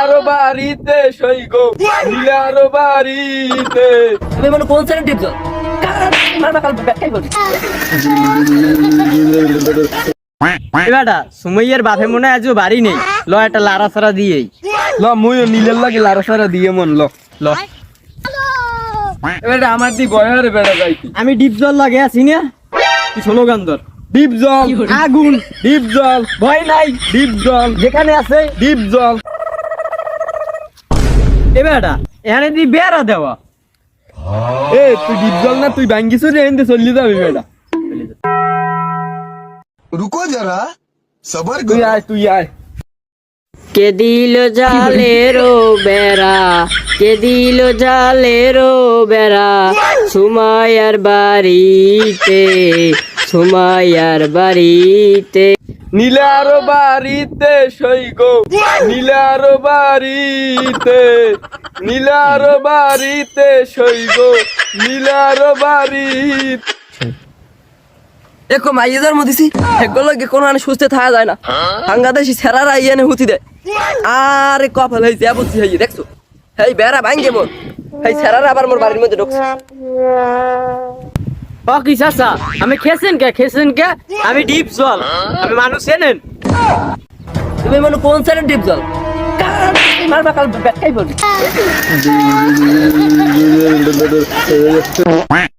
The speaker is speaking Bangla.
আরও বাড়িতে সই গো নীলার বাড়িতে। তুমি মানে কোন টিপছো সুমাইয়ের বাপে মনে আজও বাড়ি নেই। ল একটা লারা সারা দিয়েই। ল মুই নীলের লাগে লারা সারা দিয়ে মন ল ল। এবার আমার দি গয়ারে বেড়া যাইতি। আমি ডিপ জল লাগে আছি না? তুই স্লোগান ধর ডিপ জল। আগুন। ডিপ জল। ভয় নাই। ডিপ জল। যেখানে আছে। ডিপ জল। এ বেটা এখানে দি বেড়া দেওয়া এ তুই ডিপ জল না তুই ব্যাঙ্গিস রে এনতে চললি সুমায়ার বাড়িতে সুমায়ার বাড়িতে। নীলার বাড়িতে সই গো। নীলার বাড়িতে নীলার বাড়িতে সই গো। নীলার বাড়িতে। দেখো মাইয়ে জন্ম দিছি। এগুলো কোনো সুস্থ যায় না। আরে কপাল হয়েছে হয়ে দেখছ? এই বেড়া ভাঙ্গে মোর। এই সেরারা আবার মোর বাড়ির মধ্যে ঢুকছে। কি চাচা? আমি খেয়েছেন কে খেয়েছেন কে আমি ডিপ জল। আমি মানুষ এনেন। তুমি মানে কোন ডিপ টিপছো মারবা কাল ব্যাকটাই বলি।